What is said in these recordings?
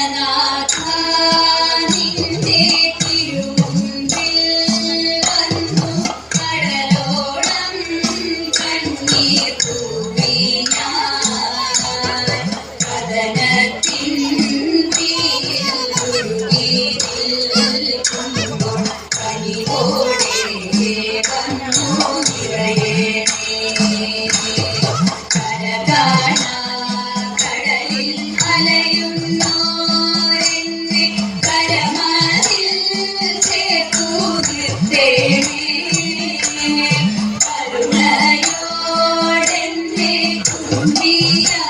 I Sanatani Deva. Yeah.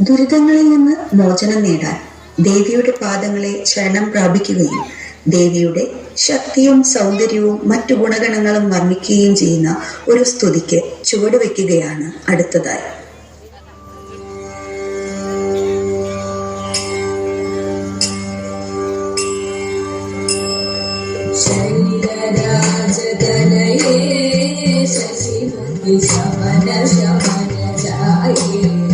ദുരിതങ്ങളിൽ നിന്ന് മോചനം നേടാൻ ദേവിയുടെ പാദങ്ങളെ ശരണം പ്രാപിക്കുകയും ദേവിയുടെ ശക്തിയും സൗന്ദര്യവും മറ്റു ഗുണഗണങ്ങളും വർണിക്കുകയും ചെയ്യുന്ന ഒരു സ്തുതിക്ക് ചുവടുവെക്കുകയാണ് അടുത്തതായി. ശശിമതി സമന ജായേ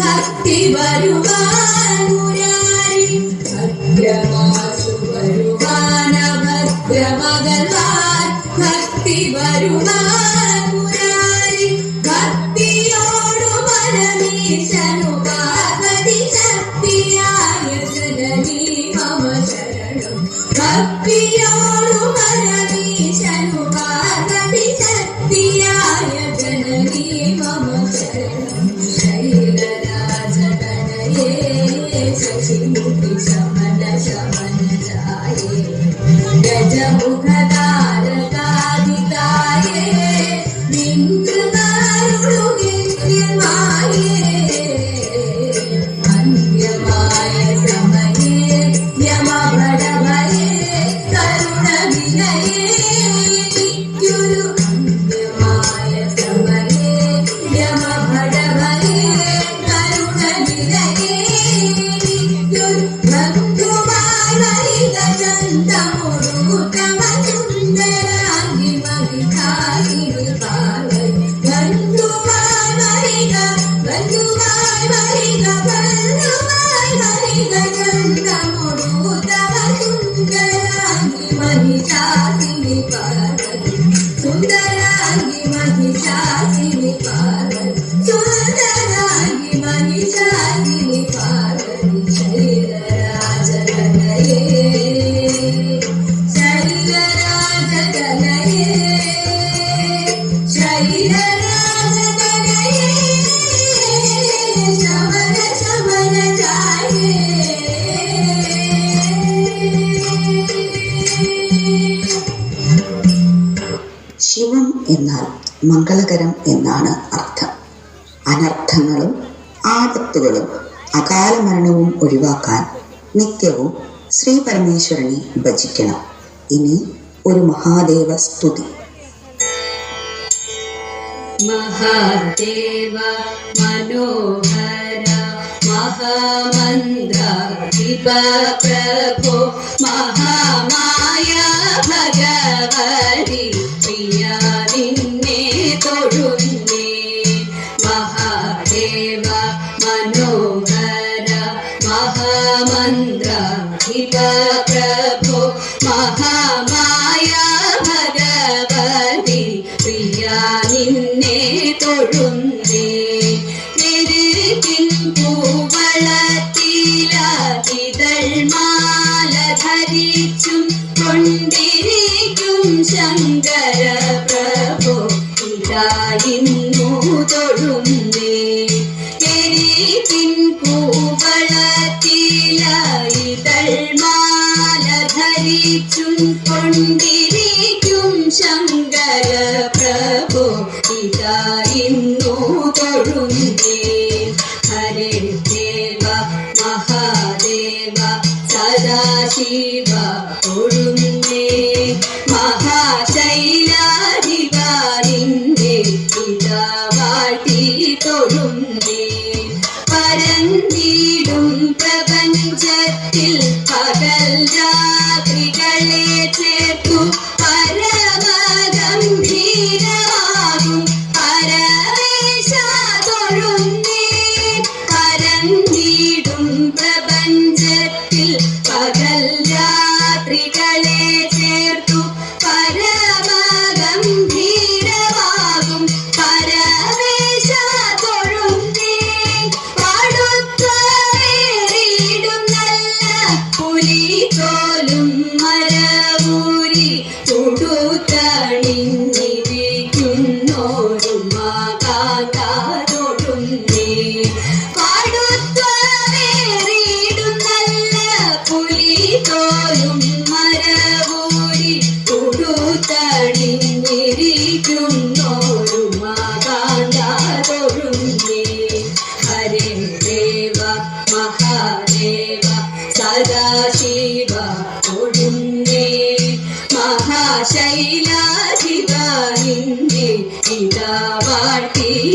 ഭക്തി വരുവാനുരാരി ഭദ്രമാസു വരുവാന ഭദ്രമകൽവാൻ ഭക്തി വരുവാനുരാരി ഭക്തിയോടു പരമേശനു പാർവതി ശക്തിയായ ജനനീ മമ ശരണം. ഭക്തിയോടു പരമേ 真的我多不甘 മംഗളകരം എന്നാണ് അർത്ഥം. അനർത്ഥങ്ങളും ആപത്തുകളും അകാല മരണവും ഒഴിവാക്കാൻ നിത്യവും ശ്രീ പരമേശ്വരനെ ഭജിക്കണം. ഇനി ഒരു മഹാദേവ സ്തുതി. മഹാദേവ മനോഹര മഹാമന്ത്ര പ്രഭോ മഹാമായ ഭഗവതി പ്രിയാനി मनोहर महामन्द्राधिप प्रभो महामाया ഭഗവതി പ്രിയ നിന്നെ തൊഴുന്നേ നെരുകിൻ പൂവളത്തില ഇതൾ മാല ധരിച്ചും കൊണ്ടിരിക്കും ശങ്കര പ്രഭു ഇതായിരുന്നു തൊഴുന്നേ ദേവ മഹാദേവ സദാശിവ തൊഴുന്നേ മഹാശൈലാധികാരിന്റെ ഇതാ വാട്ടി പരന്തിടും പ്രപഞ്ചത്തിൽ പകൽ രാത്രികളെ ചേർത്തു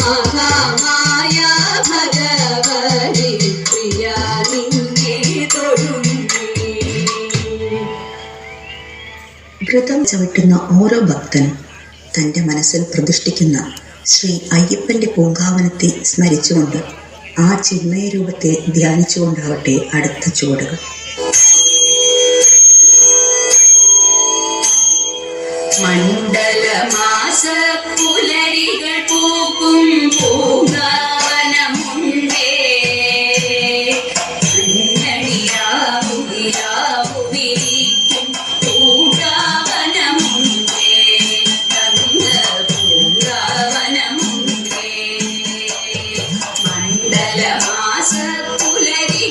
മഹാമായ ഭഗവതി വ്രതം ചവിട്ടുന്ന ഓരോ ഭക്തനും തന്റെ മനസ്സിൽ പ്രതിഷ്ഠിക്കുന്ന ശ്രീ അയ്യപ്പന്റെ പൂങ്കാവനത്തെ സ്മരിച്ചുകൊണ്ട് ആ ചിന്മയ രൂപത്തെ ധ്യാനിച്ചുകൊണ്ടാവട്ടെ അടുത്ത ചുവടുകൾ. മണ്ഡലമാസ പുലരികൾ പൂക്കും പൂങ്ക సమాస పులరి